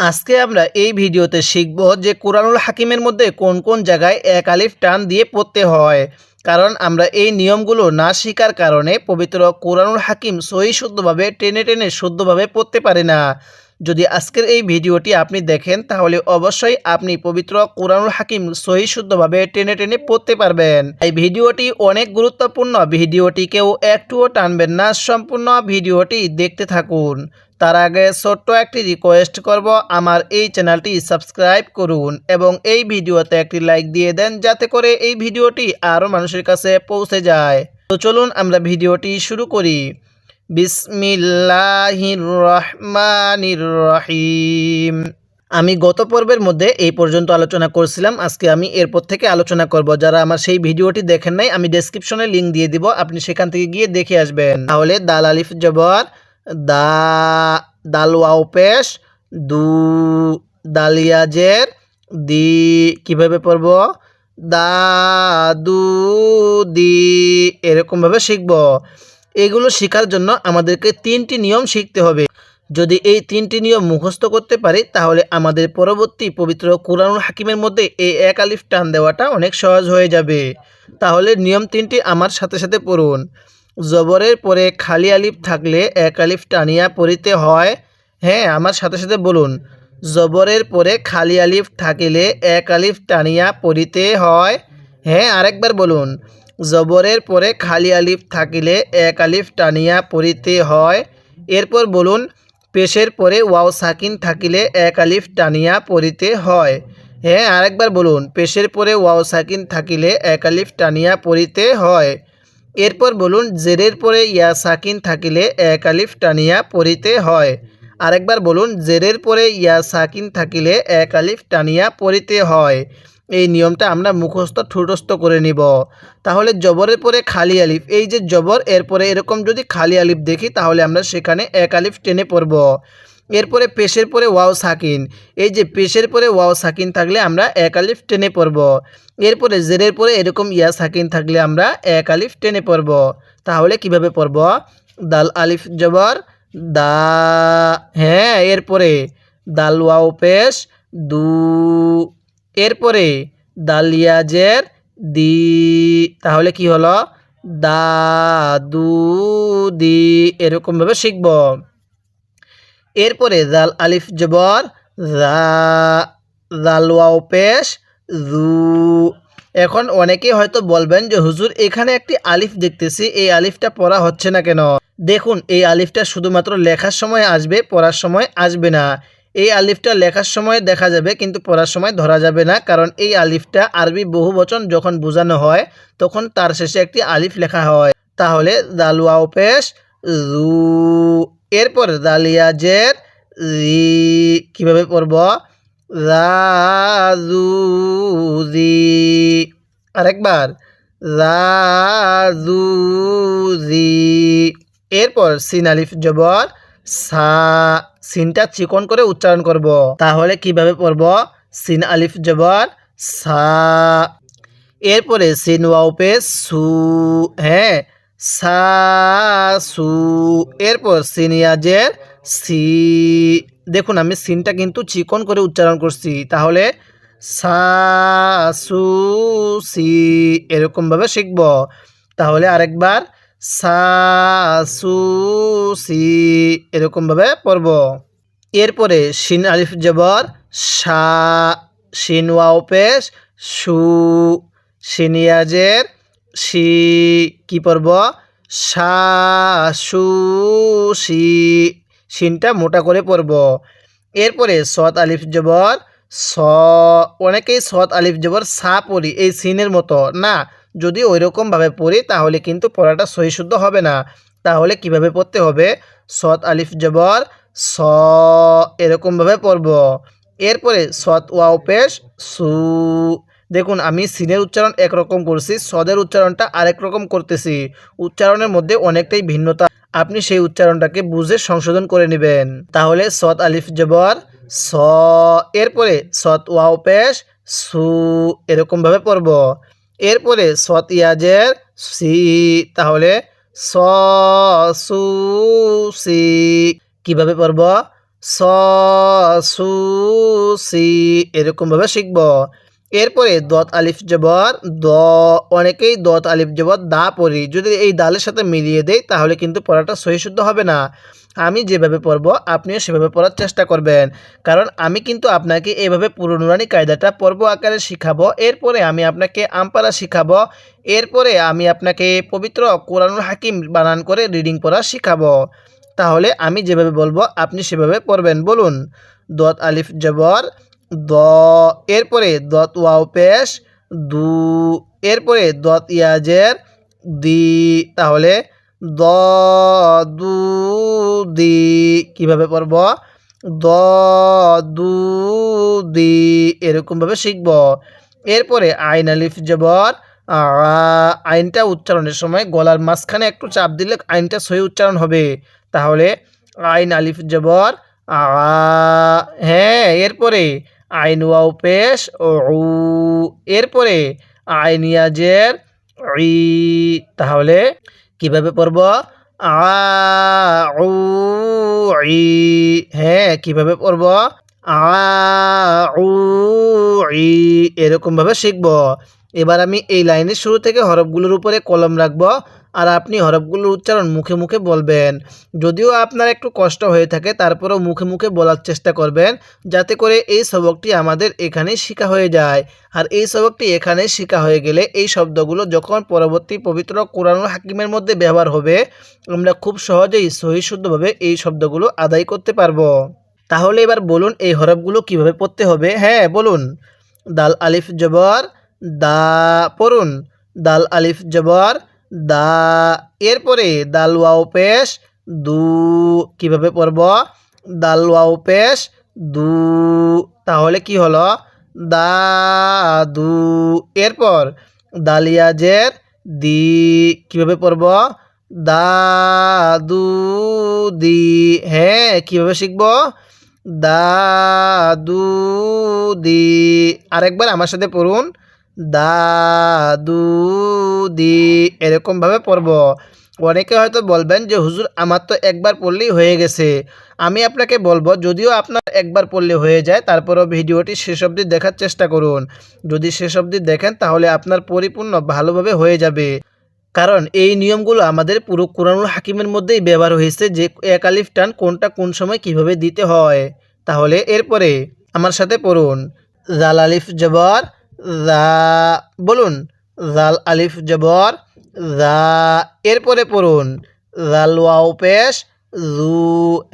আজকে আমরা এই ভিডিওতে শিখব যে কোরআনুল হাকিমের মধ্যে কোন কোন জায়গায় এক আলিফ টান দিয়ে পড়তে হয়। কারণ আমরা এই নিয়মগুলো না শেখার কারণে পবিত্র কোরআনুল হাকিম সহি শুদ্ধভাবে, টেনে টেনে শুদ্ধভাবে পড়তে পারে না। যদি আজকের এই ভিডিওটি আপনি দেখেন, তাহলে অবশ্যই আপনি পবিত্র কোরআনুল হাকিম সহি শুদ্ধভাবে টেনে টেনে পড়তে পারবেন। এই ভিডিওটি অনেক গুরুত্বপূর্ণ। ভিডিওটিকেও একটুও টানবেন না। সম্পূর্ণ ভিডিওটি দেখতে থাকুন। তার আগে ছোট্ট একটি রিকোয়েস্ট করব, আমার এই চ্যানেলটি সাবস্ক্রাইব করুন এবং এই ভিডিওতে একটি লাইক দিয়ে দেন, যাতে করে এই ভিডিওটি আরও মানুষের কাছে পৌঁছে যায়। তো চলুন আমরা ভিডিওটি শুরু করি। বিসমিল্লাহির রহমানির রহিম আমি গত পর্বের মধ্যে এই পর্যন্ত আলোচনা করছিলাম, আজকে আমি এরপর থেকে আলোচনা করব। যারা আমার সেই ভিডিওটি দেখেন নাই, আমি ডেসক্রিপশনে লিঙ্ক দিয়ে দিব, আপনি সেখান থেকে গিয়ে দেখে আসবেন। তাহলে দাল আলিফ জবর দা দাল পেশ, দু দালিয়াজের দি, কীভাবে পড়ব? দা, দু, দি, এরকমভাবে শিখব। এগুলো শেখার জন্য আমাদেরকে তিনটি নিয়ম শিখতে হবে। যদি এই তিনটি নিয়ম মুখস্থ করতে পারি, তাহলে আমাদের পরবর্তী পবিত্র কোরআনুল হাকিমের মধ্যে এই এক আলিফ টান দেওয়াটা অনেক সহজ হয়ে যাবে। তাহলে নিয়ম তিনটি আমার সাথে সাথে পড়ুন। জবরের পরে খালি আলিফ থাকলে এক আলিফ টানিয়া পড়িতে হয়। হ্যাঁ আমার সাথে সাথে বলুন। জবরের পরে খালি আলিফ থাকিলে এক আলিফ টানিয়া পড়িতে হয়। হ্যাঁ আরেকবার বলুন। জবরের পরে খালি আলিফ থাকিলে এক আলিফ টানিয়া পড়িতে হয়। এরপর বলুন, পেশের পরে ওয়াও সাকিন থাকিলে এক আলিফ টানিয়া পড়িতে হয়। হ্যাঁ আরেকবার বলুন, পেশের পরে ওয়াও সাকিন থাকিলে এক আলিফ টানিয়া পড়িতে হয়। এরপর বলুন, জেরের পরে ইয়া সাকিন থাকিলে এক আলিফ টানিয়া পড়িতে হয়। আরেকবার বলুন, জেরের পরে ইয়া সাকিন থাকিলে এক আলিফ টানিয়া পড়িতে হয়। এই নিয়মটা আমরা মুখস্থ, ঠুটস্থ করে নিব। তাহলে জবরের পরে খালি আলিফ, এই যে জবর, এরপরে এরকম যদি খালি আলিফ দেখি, তাহলে আমরা সেখানে এক আলিফ টেনে পড়ব। এরপরে পেশের পরে ওয়াও সাকিন। এই যে পেশের পরে ওয়াও সাকিন থাকলে আমরা এক আলিফ টেনে পড়ব। এরপরে জেরের পরে এরকম ইয়া সাকিন থাকলে আমরা এক আলিফ টেনে পড়ব। তাহলে কীভাবে পড়ব? দাল আলিফ জবর, দা হ্যাঁ এরপরে দাল ওয়াও পেশ, দু এরপরে দাল ইয়া দালিয়াজের দি, তাহলে কি হলো? দা, দু, দি, এরকমভাবে শিখব। এরপরে জাল আলিফ জবর জাল পেশ জু এখন অনেকেই হয়তো বলবেন যে, হুজুর, এখানে একটি আলিফ দেখতেছি, এই আলিফটা পড়া হচ্ছে না কেন? দেখুন, এই আলিফটা শুধুমাত্র লেখার সময় আসবে, পড়ার সময় আসবে না। এই আলিফটা লেখার সময় দেখা যাবে, কিন্তু পড়ার সময় ধরা যাবে না, কারণ এই আলিফটা আরবি বহু বচন যখন বোঝানো হয়, তখন তার শেষে একটি আলিফ লেখা হয়। তাহলে দালুয়াও পেশ জু এরপর দালিয়াজের রি, কীভাবে পড়ব? রাজু জি আরেকবার রাজু জি এরপর সিন আলিফ জবর, সা, সিনটা চিকন করে উচ্চারণ করব। তাহলে কীভাবে পড়ব? সিন আলিফ জবর, সা। এরপরে সিন ওয়াও পে সু হ্যাঁ সা, সু, এরপর সিনিয়াজের সি। দেখুন, আমি সিনটা কিন্তু চিকন করে উচ্চারণ করছি। তাহলে সা, সু এরকমভাবে শিখব। তাহলে আরেকবার সা, সু এরকমভাবে পড়ব। এরপরে শিন আলিফ জবর, সা শিন ওয়াও পেশ, সু, সিনিয়াজের সি কি পড়ব? সা সু সি শিনটা মোটা করে পড়ব। এরপরে সৎ আলিফ জবর, স, অনেকেই সৎ আলিফ জবর সা পড়ি, এই সিনের মতো। না, যদি ওই রকমভাবে পড়ি, তাহলে কিন্তু পড়াটা সহি শুদ্ধ হবে না। তাহলে কীভাবে পড়তে হবে? সৎ আলিফ জবর, স, এরকমভাবে পড়ব। এরপরে সৎ ওয়াও পেশ সু দেখুন, আমি সিনের উচ্চারণ একরকম করছি, সদের উচ্চারণটা আরেক রকম করতেছি। উচ্চারণের মধ্যে অনেকটাই ভিন্নতা। আপনি সেই উচ্চারণটাকে বুঝে সংশোধন করে নেবেন। তাহলে সৎ আলিফ জবর, স, এরপরে সৎ ওয়াও পেশ, সু, এরকমভাবে পড়ব। এরপরে সৎ ইয়াজের, সি, তাহলে স, সু, সি, কীভাবে পড়ব? স, সু, সি, এরকমভাবে শিখব। এরপরে দত আলিফ জবর, দ, অনেকেই দত আলিফ জবর, দা পড়ি যদি এই দালের সাথে মিলিয়ে দেই, তাহলে কিন্তু পড়াটা সহি শুদ্ধ হবে না। আমি যেভাবে পড়ব, আপনিও সেভাবে পড়ার চেষ্টা করবেন। কারণ আমি কিন্তু আপনাকে এইভাবে পুরনুরানি কায়দাটা পর্ব আকারে শিখাবো। এরপরে আমি আপনাকে আমপারা শিখাবো। এরপরে আমি আপনাকে পবিত্র কোরআনুল হাকিম বানান করে রিডিং পড়া শিখাবো। তাহলে আমি যেভাবে বলব, আপনি সেভাবে পড়বেন। বলুন, দত আলিফ জবর দ, এরপরে দত ওয়াও পেশ, দু, এরপরে দত ইয়াজের দি, তাহলে দ, দু, দি, কীভাবে পড়ব? দ, দু, দি, এরকমভাবে শিখব। এরপরে আইন আলিফ জবর আইনটা উচ্চারণের সময় গলার মাঝখানে একটু চাপ দিলে আইনটা সহি উচ্চারণ হবে। তাহলে আইন আলিফ জবর, আ হ্যাঁ এরপরে আইন ওয়াও পেশ ও এরপরে আইন ইয়াজের ই। তাহলে কীভাবে পড়ব? আ উ ই। হ্যাঁ কীভাবে পড়ব? আ উ ই। এরকমভাবে শিখব। এবার আমি এই লাইনের শুরু থেকে হরফগুলোর উপরে কলম রাখব। আর আপনি হরফগুলোর উচ্চারণ মুখে মুখে বলবেন। যদিও আপনার একটু কষ্ট হয়ে থাকে, তারপরেও মুখে মুখে বলার চেষ্টা করবেন যাতে করে এই সবকটি আমাদের এখানে শেখা হয়ে যায়। আর এই সবকটি এখানে শেখা হয়ে গেলে এই শব্দগুলো যখন পরবর্তী পবিত্র কোরআনুল হাকিমের মধ্যে ব্যবহার হবে, আমরা খুব সহজেই সহি শুদ্ধভাবে এই শব্দগুলো আদায় করতে পারব। তাহলে এবার বলুন এই হরফগুলো কীভাবে পড়তে হবে? হ্যাঁ বলুন। দাল আলিফ জবর, দা পড়ুন। দাল আলিফ জবর দা, এরপরে দাল ওয়াও পেশ, দু, কীভাবে পড়ব? দাল ওয়াও পেশ, দু, তাহলে কি হলো? দা, দু, এরপর দালিয়াজের দি, কীভাবে পড়ব? দা, দু, দি হ্যাঁ কীভাবে শিখব? দা, দু, দি, আরেকবার আমার সাথে পড়ুন। দা দু। দি এরকমভাবে পড়ব। অনেকে হয়তো বলবেন যে, হুজুর, আমার তো একবার পড়লেই হয়ে গেছে। আমি আপনাকে বলব, যদিও আপনার একবার পড়লে হয়ে যায়, তারপরও ভিডিওটি শেষ অবধি দেখার চেষ্টা করুন। যদি শেষ অবধি দেখেন, তাহলে আপনার পরিপূর্ণ ভালোভাবে হয়ে যাবে। কারণ, এই নিয়মগুলো আমাদের পুরো কোরআনুল হাকিমের মধ্যেই ব্যবহার হয়েছে যে, এক আলিফ টান কোনটা কোন সময় কীভাবে দিতে হয়। তাহলে এরপরে আমার সাথে পড়ুন। জাল আলিফ জবর জা বলুন, জাল, আলিফ, জবর জা এরপরে পড়ুন, জাল, ওয়াও, পেশ, জু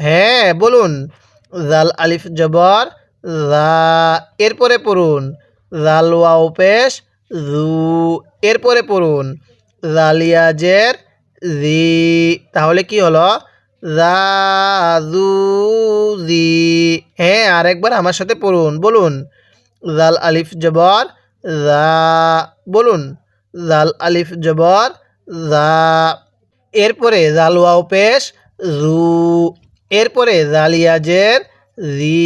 হ্যাঁ বলুন, জাল, আলিফ, জবর জা এরপরে পড়ুন, জাল, ওয়াও, পেশ, জু, এরপরে পড়ুন জালিয়াজের জি, তাহলে কি হলো? জু, জি হ্যাঁ আরেকবার আমার সাথে পড়ুন, বলুন জাল আলিফ জবর জা বলুন জাল আলিফ জবর জা এরপরে জাল ওয়াও পেশ, জু, এরপরে জালিয়াজের জি,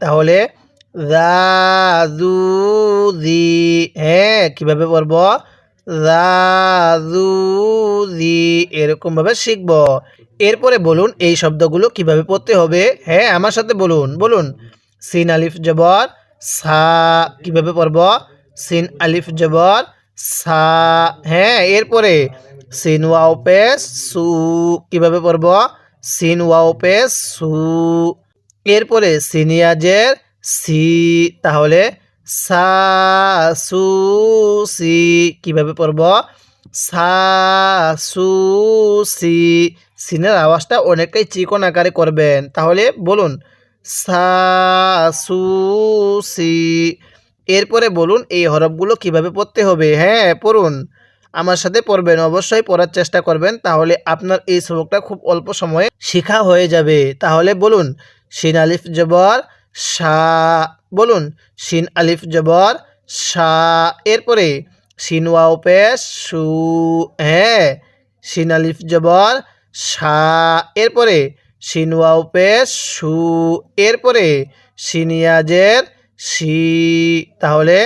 তাহলে জু, জি হ্যাঁ কীভাবে পড়ব? জু, জি, এরকমভাবে শিখব। এরপরে বলুন এই শব্দগুলো কীভাবে পড়তে হবে? হ্যাঁ আমার সাথে বলুন বলুন। সিন আলিফ জবর সা, কীভাবে পড়ব? সিন আলিফ জবর, সা হ্যাঁ এরপরে সিন ওয়াও পেস সু, কীভাবে পড়ব? সিন ওয়াও পেস সু, এরপরে সিনিয়াজের সি, তাহলে সা, সু, সি, কীভাবে পড়ব? সা, সু, সি, সিনের আওয়াজটা অনেকটাই চিকন আকারে করবেন। তাহলে বলুন সা সু সি এরপরে বলুন, এই হরফগুলো কীভাবে পড়তে হবে? হ্যাঁ পড়ুন। আমার সাথে পড়বেন, অবশ্যই পড়ার চেষ্টা করবেন, তাহলে আপনার এই সবকটা খুব অল্প সময়ে শেখা হয়ে যাবে। তাহলে বলুন, শিন আলিফ জবর, সা, বলুন, শিন আলিফ জবর, সা, এরপরে শিন ওয়াও পেশ, সু হ্যাঁ শিন আলিফ জবর, সা, এরপরে শিন ওয়াও পেশ, সু, এরপরে সিনিয়াজের সি, তাহলে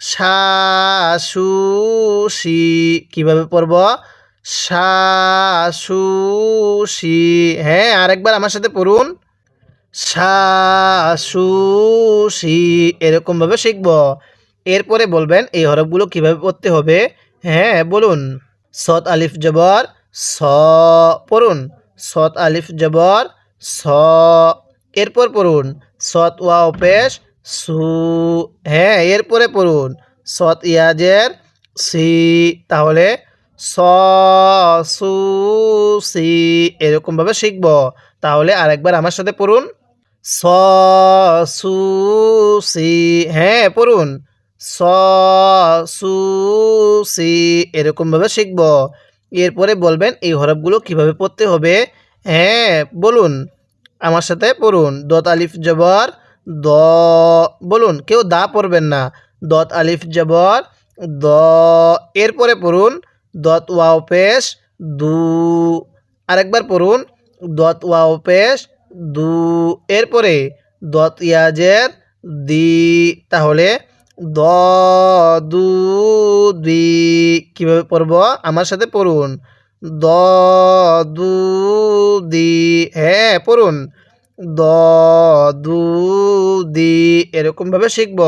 সা, সু কীভাবে পড়ব? সা, সু হ্যাঁ আরেকবার আমার সাথে পড়ুন। সা, সু, সি, এরকমভাবে শিখব। এরপরে বলবেন এই হরফগুলো কীভাবে পড়তে হবে? হ্যাঁ বলুন। সৎ আলিফ জবর, স, পড়ুন। সৎ আলিফ জবর, স। এরপর পড়ুন, সৎ ওয়া পেশ, সু। হ্যাঁ এরপরে পড়ুন, সৎ ইয়াজের, সি। তাহলে স, সু, সি, এরকমভাবে শিখব। তাহলে আরেকবার আমার সাথে পড়ুন, স, সু, সি। হ্যাঁ পড়ুন, স, সু, সি, এরকমভাবে শিখব। এরপরে বলবেন এই হরফগুলো কীভাবে পড়তে হবে? হ্যাঁ বলুন। আমার সাথে পড়ুন। দত, আলিফ, জবর, দ। বলুন, কেউ দা পড়বেন না। দত, আলিফ, জবর, দ। এরপরে পড়ুন, দত, ওয়াও, পেশ, দু। আরেকবার পড়ুন, দত, ওয়াও, পেশ, দু। এরপরে দত, ইয়াজের দি। তাহলে দ, দু দি কীভাবে পড়ব? আমার সাথে পড়ুন। দ, দু দি হ্যাঁ পড়ুন। দ, দু দি এরকমভাবে শিখব।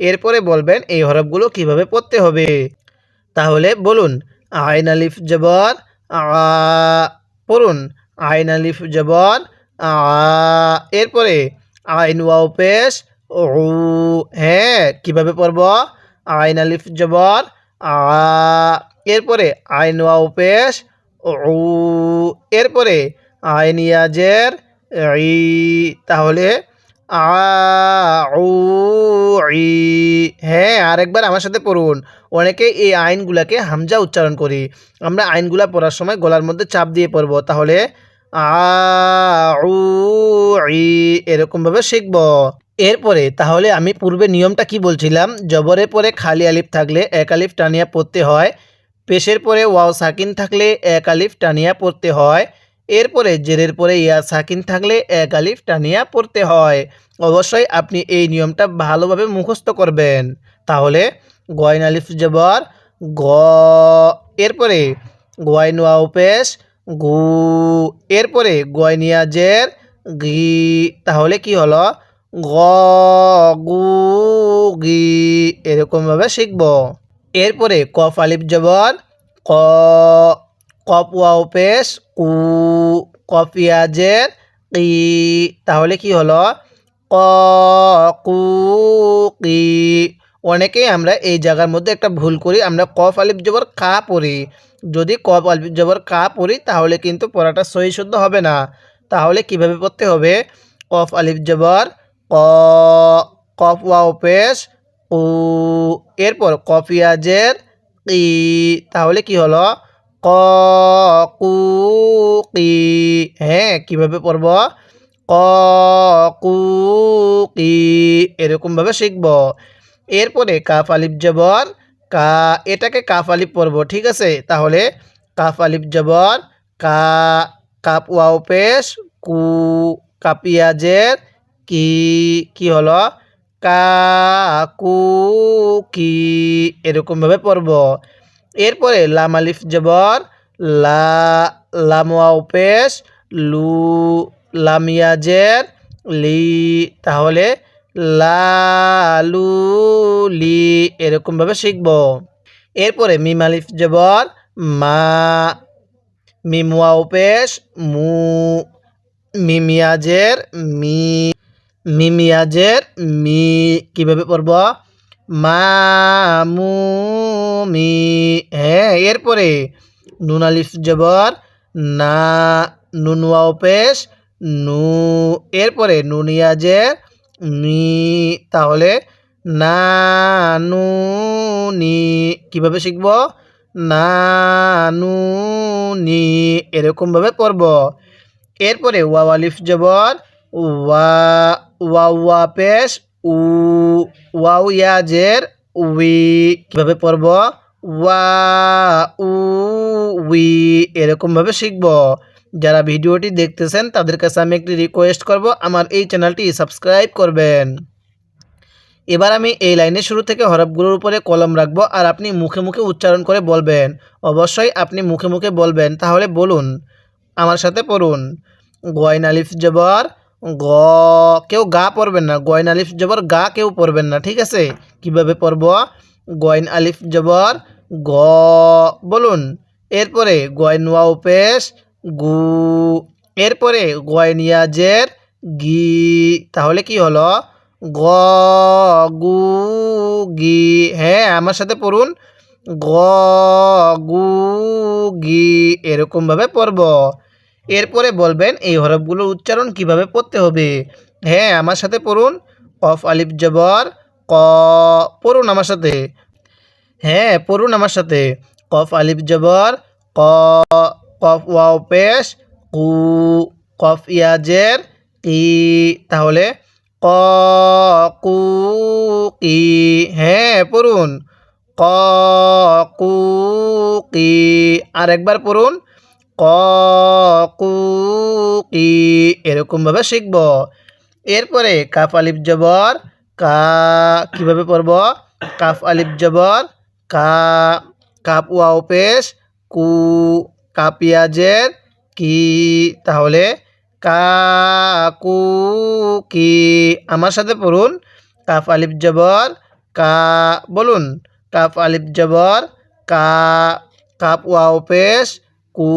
এরপরে বলবেন এই হরফগুলো কীভাবে পড়তে হবে। তাহলে বলুন, আইন আলিফ জবর, আ, পড়ুন। আইন আলিফ জবর, আ। এরপরে আইন ওয়াও পেশ ও হ্যাঁ কীভাবে পড়ব? আইন আলিফ জবর, আ, এরপরে আইন ওয়া উপেশ ও এরপরে আইন ইয়াজের, ই, তাহলে আ হ্যাঁ আরেকবার আমার সাথে পড়ুন। অনেকে এই আইনগুলাকে হামজা উচ্চারণ করি। আমরা আইনগুলা পড়ার সময় গলার মধ্যে চাপ দিয়ে পড়ব, তাহলে আ এরকমভাবে শিখব। এরপরে তাহলে আমি পূর্বে নিয়মটা কি বলছিলাম? জবরের পরে খালি আলিফ থাকলে এক আলিফ টানিয়া পড়তে হয়। পেশের পরে ওয়াও সাকিন থাকলে এক আলিফ টানিয়া পড়তে হয়। এরপরে জেরের পরে ইয়া সাকিন থাকলে এক আলিফ টানিয়া পড়তে হয়। অবশ্যই আপনি এই নিয়মটা ভালোভাবে মুখস্থ করবেন। তাহলে গয়ন আলিফ জবর, গ। এরপরে গয়ন ওয়াও পেশ, গু। এরপরে গয়নিয়া জের, গি। তাহলে কি হলো? গ এরকমভাবে শিখব। এরপরে কফ আলিফ জবর, ক কপ ওয়াও পেশ কু কফ ইয়াজের কি তাহলে কি হলো? ক, কু কি অনেকেই আমরা এই জায়গার মধ্যে একটা ভুল করি, আমরা কফ আলিফ জবর কা পড়ি। যদি কফ আলিফ জবর কা পড়ি, তাহলে কিন্তু পড়াটা সহি শুদ্ধ হবে না। তাহলে কীভাবে পড়তে হবে? কফ আলিফ জবর ক কফ ওয়াও পেশ, উ, এরপর কফ ইয়াজের কি তাহলে কি হলো? ক, কু কি হ্যাঁ কীভাবে পড়ব? ক, কু কি এরকমভাবে শিখব। এরপরে কাফ আলিফ জবর, কা, এটাকে কাফ আলিফ পড়ব, ঠিক আছে? তাহলে কাফ আলিফ জবর, কা, কাপ ওয়াও পেশ, কু কাপিয়াজের কি কি হলো? কা? কু এরকমভাবে পড়ব। এরপরে লাম আলিফ জবর, লা, লাম ওয়াও পেশ লু লামিয়াজের লি, তাহলে লালু লি এরকমভাবে শিখব। এরপরে মিম আলিফ জবর, মা, মিম ওয়াও পেশ মু মিমিয়াজের মি মিমিয়াজের মি, কীভাবে পড়ব? মা মু মি হ্যাঁ এরপরে নুন আলিফ জবর, না নুন ওয়াও পেশ, নু, এরপরে নুনিয়াজের নি তাহলে না নু কীভাবে শিখব? না নু এরকমভাবে পড়ব। এরপরে ওয়াও আলিফ জবর, ওয়া ওয়া পেশ, উ, ওয়াও ইয়াজের, উই, কীভাবে পড়ব? ওয়া, উ, উই এরকমভাবে শিখব। যারা ভিডিওটি দেখতেছেন, তাদের কাছে আমি একটি রিকোয়েস্ট করব, আমার এই চ্যানেলটি সাবস্ক্রাইব করবেন। এবার আমি এই লাইনের শুরু থেকে হরফগুলোর উপরে কলম রাখব, আর আপনি মুখে মুখে উচ্চারণ করে বলবেন। অবশ্যই আপনি মুখে মুখে বলবেন, তাহলে বলুন। আমার সাথে পড়ুন। গয়ন আলিফ জবর গ, কেউ গা পড়বেন না, গয়ন আলিফ জবর গা কেউ পড়বেন না, ঠিক আছে? কীভাবে পড়ব? গয়ন আলিফ জবর গ, বলুন। এরপরে গয়ন ওয়াও পেশ, গু। এরপরে গয়ন ইয়াজের গি, তাহলে কি হলো? গ, গু, গি। হ্যাঁ আমার সাথে পড়ুন। গ, গু, গি, এরকমভাবে পড়ব। এরপরে বলবেন, এই হরফগুলোর উচ্চারণ কীভাবে পড়তে হবে? হ্যাঁ আমার সাথে পড়ুন। কফ আলিফ, জবর, ক, পড়ুন আমার সাথে। হ্যাঁ পড়ুন আমার সাথে। কফ, আলিফ, জবর, ক, কফ, ওয়াও, পেশ, কু, কফ, ইয়াজের কি তাহলে ক, কু কি হ্যাঁ পড়ুন। ক, কু কি আর একবার পড়ুন। ক এরকমভাবে শিখব। এরপরে কাফ আলিফ জবর, কা, কীভাবে পড়ব? কাফ আলিফ জবর, কা কাপ ওয়াও পেশ, কু, কাপিয়াজের, কি, তাহলে কা কু কি আমার সাথে পড়ুন। কাফ আলিফ জবর, কা, বলুন। কাফ আলিফ জবর, কা কাপ ওয়াও পেশ কু।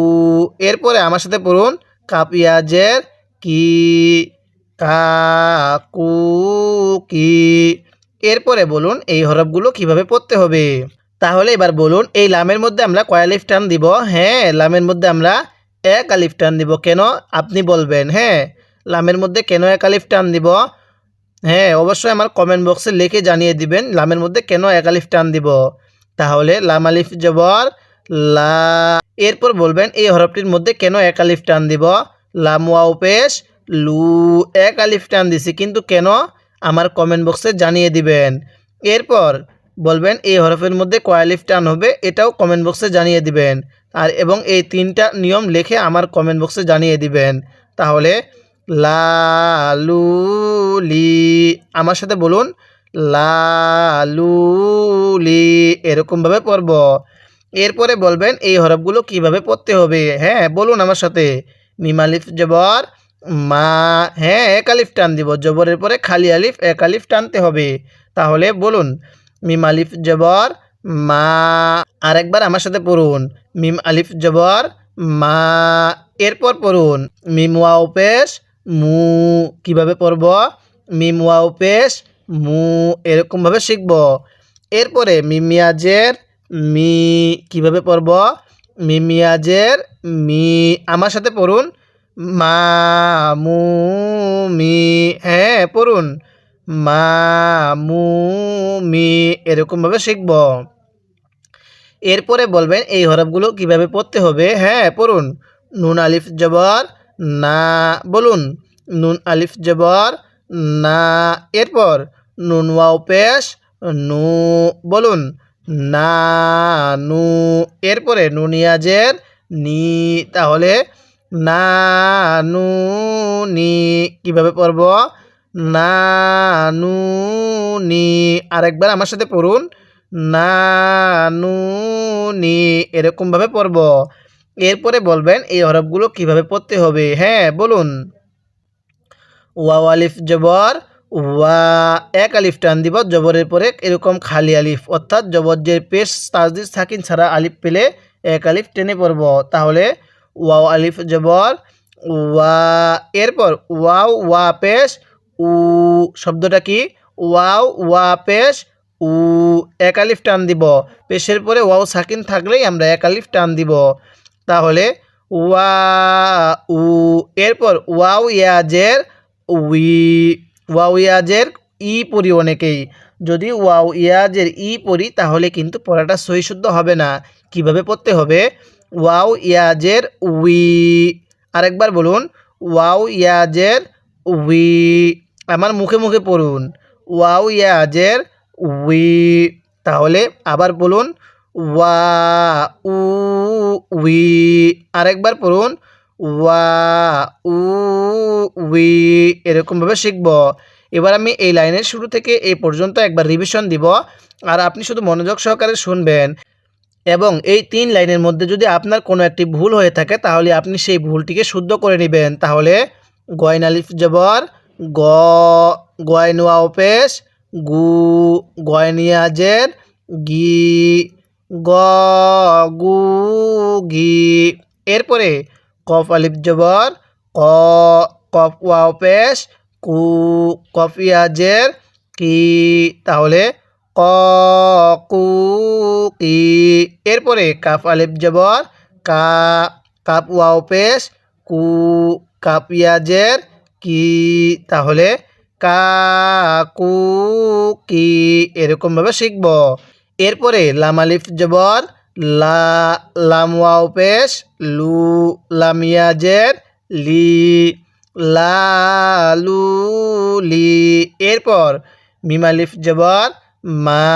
এরপরে আমার সাথে পড়ুন। কাপিয়াজের কি, কা, কু, কি। এরপরে বলুন এই হরফগুলো কীভাবে পড়তে হবে। তাহলে এবার বলুন এই লামের মধ্যে আমরা কয় আলিফ টান দিব। হ্যাঁ লামের মধ্যে আমরা এক আলিফ টান দিব। কেন? আপনি বলবেন হ্যাঁ। লামের মধ্যে কেন এক আলিফ টান দিব? হ্যাঁ অবশ্যই আমার কমেন্ট বক্সে লিখে জানিয়ে দিবেন, লামের মধ্যে কেন এক আলিফ টান দিব। তাহলে লাম আলিফ জবর লা। এরপর বলবেন, এই হরফটির মধ্যে কেন এক আলিফ টান দিব? লাম, ওয়াও, পেশ, লু, এক আলিফ টান দিছি, কিন্তু কেন? আমার কমেন্ট বক্সে জানিয়ে দিবেন। এরপর বলবেন, এই হরফের মধ্যে কয় আলিফ টান হবে এটাও কমেন্ট বক্সে জানিয়ে দিবেন। আর এবং এই তিনটা নিয়ম লিখে আমার কমেন্ট বক্সে জানিয়ে দিবেন। তাহলে লা, লু, আমার সাথে বলুন, লা, লু, লি, এরকমভাবে পড়ব। এরপরে বলবেন, এই হরফগুলো কীভাবে পড়তে হবে? হ্যাঁ বলুন আমার সাথে। মিম আলিফ জবর, মা হ্যাঁ এক আলিফ টান দিব। জবরের পরে খালি আলিফ, এক আলিফ টানতে হবে। তাহলে বলুন, মিম আলিফ জবর, মা, আরেকবার আমার সাথে পড়ুন। মিম আলিফ জবর, মা, এরপর পড়ুন। মিম ওয়াও পেশ, মু, কীভাবে পড়ব? মিম ওয়াও পেশ, মু, এরকমভাবে শিখব। এরপরে মিমিয়াজের মি, কীভাবে পড়ব? মিমিয়াজের মি, আমার সাথে পড়ুন। মা মু হ্যাঁ পড়ুন। মা মু মি এরকমভাবে শিখব। এরপরে বলবেন এই হরফগুলো কীভাবে পড়তে হবে? হ্যাঁ পড়ুন। নুন, আলিফ, জবর, না, বলুন। নুন, আলিফ, জবর, না, এরপর নুন, ওয়াও, পেশ, নু, বলুন। না নু এরপরে নুনিয়াজের নি, তাহলে না নু। নি কীভাবে পড়ব? না নু। নি আরেকবার আমার সাথে পড়ুন। না নু। নি এরকমভাবে পড়ব। এরপরে বলবেন এই হরফগুলো কীভাবে পড়তে হবে? হ্যাঁ বলুন। ওয়াওয়ালিফ জবর। ওয়া এক আলিফ টান দিব, জবরের পরে এরকম খালি আলিফ। অর্থাৎ জবর যে পেশ তাজদিস থাকিন ছাড়া আলিফ পেলে এক আলিফ টেনে পড়ব। তাহলে ওয়াও আলিফ জবর, ওয়া এরপর ওয়াও ওয়া পেশ, উ শব্দটা কি? ওয়াও ওয়া পেশ, উ এক আলিফ টান দিব। পেশের পরে ওয়াও সাকিন থাকলেই আমরা এক আলিফ টান দিব। তাহলে ওয়া উ, এরপর ওয়াও ইয়াজের উই ওয়াও ইয়াজের ই পড়ি অনেকেই। যদি ওয়াও ইয়াজের ই পড়ি, তাহলে কিন্তু পড়াটা সহি শুদ্ধ হবে না। কীভাবে পড়তে হবে? ওয়াও ইয়াজের উই। আরেকবার বলুন, ওয়াও ইয়াজের উই। আমার মুখে মুখে পড়ুন। ওয়াও ইয়াজের উই। তাহলে আবার বলুন ওয়া উই। আরেকবার পড়ুন ওয়া, উ, উই এরকমভাবে শিখব। এবার আমি এই লাইনের শুরু থেকে এই পর্যন্ত একবার রিভিশন দিব আর আপনি শুধু মনোযোগ সহকারে শুনবেন। এবং এই তিন লাইনের মধ্যে যদি আপনার কোনো একটি ভুল হয়ে থাকে, তাহলে আপনি সেই ভুলটিকে শুদ্ধ করে নেবেন। তাহলে গয়ন আলিফ জবর, গ গয়ন ওয়াও পেশ গু গয়নিয়াজের গি, গ, গু, গি। এরপরে কফ আলিফ জবর, ক কফ ওয়াও পেশ, কু, কফ ইয়াজের কি, তাহলে ক, কু কি এরপরে কাফ আলিফ জবর, কা কাপ ওয়াও পেশ, কু কাপ ইয়াজের কি, তাহলে কা, কু, কি, এরকমভাবে শিখব। এরপরে লাম আলিফ জবর লা লামওয়াও পেশ, লু লামিয়াজের লি লালু লি এরপর মিম, আলিফ, জবর, মা,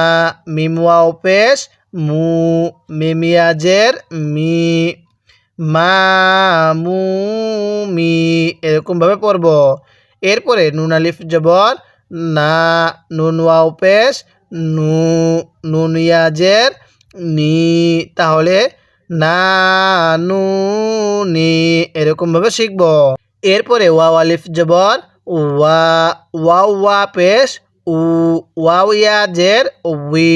মিম, ওয়াও পেশ, মু মিমিয়াজের মি, মা, মু, মি। এরকমভাবে পড়ব। এরপরে নুন, আলিফ, জবর, না, নুন, ওয়াও পেশ, নু, নুন ইয়াজের নি, তাহলে না, নু এরকমভাবে শিখব। এরপরে ওয়াও আলিফ জবর, ওয়া ওয়াও ওয়া পেশ, উ ওয়াও ইয়াজের উই,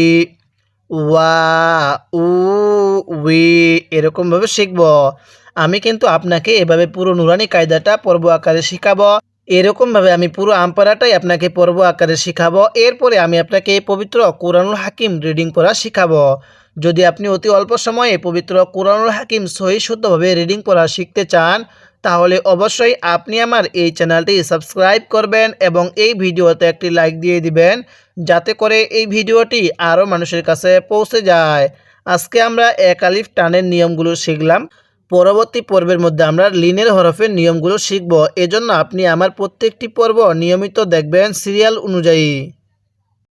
ওয়া, উ, উই এরকমভাবে শিখব। আমি কিন্তু আপনাকে এভাবে পুরো নুরানি কায়দাটা পর্ব আকারে শিখাবো। এরকমভাবে আমি পুরো আমপারাটাই আপনাকে পর্ব আকারে শিখাবো। এরপরে আমি আপনাকে পবিত্র কোরআনুল হাকিম রিডিং পড়া শিখাবো। যদি আপনি অতি অল্প সময়ে পবিত্র কোরআনুল হাকিম সহি শুদ্ধভাবে রিডিং পড়া শিখতে চান, তাহলে অবশ্যই আপনি আমার এই চ্যানেলটি সাবস্ক্রাইব করবেন এবং এই ভিডিওতে একটি লাইক দিয়ে দিবেন, যাতে করে এই ভিডিওটি আরও মানুষের কাছে পৌঁছে যায়। আজকে আমরা এক আলিফ টানের নিয়মগুলো শিখলাম। পরবর্তী পর্বের মধ্যে আমরা লিনের হরফের নিয়মগুলো শিখব। এজন্য আপনি আমার প্রত্যেকটি পর্ব নিয়মিত দেখবেন সিরিয়াল অনুযায়ী।